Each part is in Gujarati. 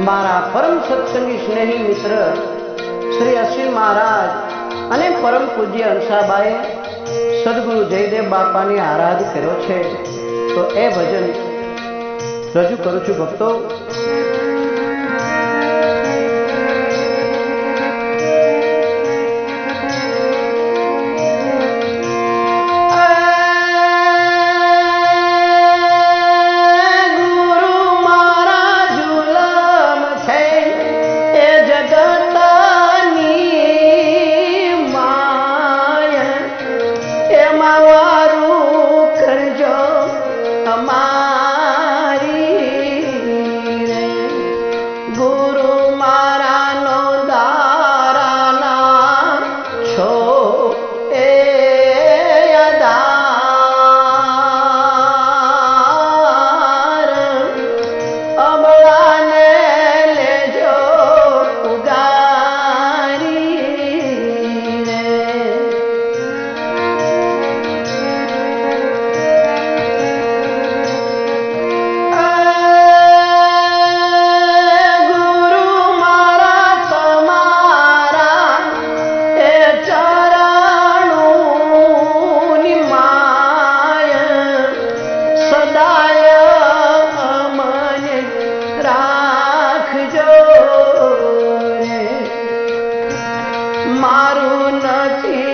મારા પરમ સત્સંગી સ્નેહી મિત્ર શ્રી અશ્વિન મહારાજ અને પરમ પૂજ્ય અંશાબાએ સદગુરુ જયદેવ બાપાની આરાધ કર્યો છે. તો એ ભજન રજૂ કરું છું ભક્તો. મારું નથી.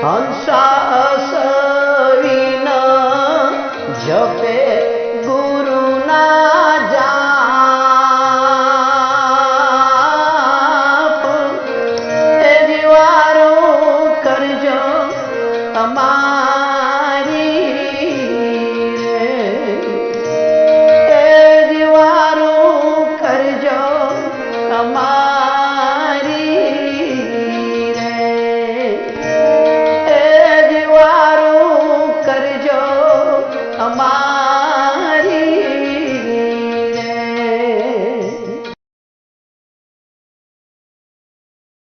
长沙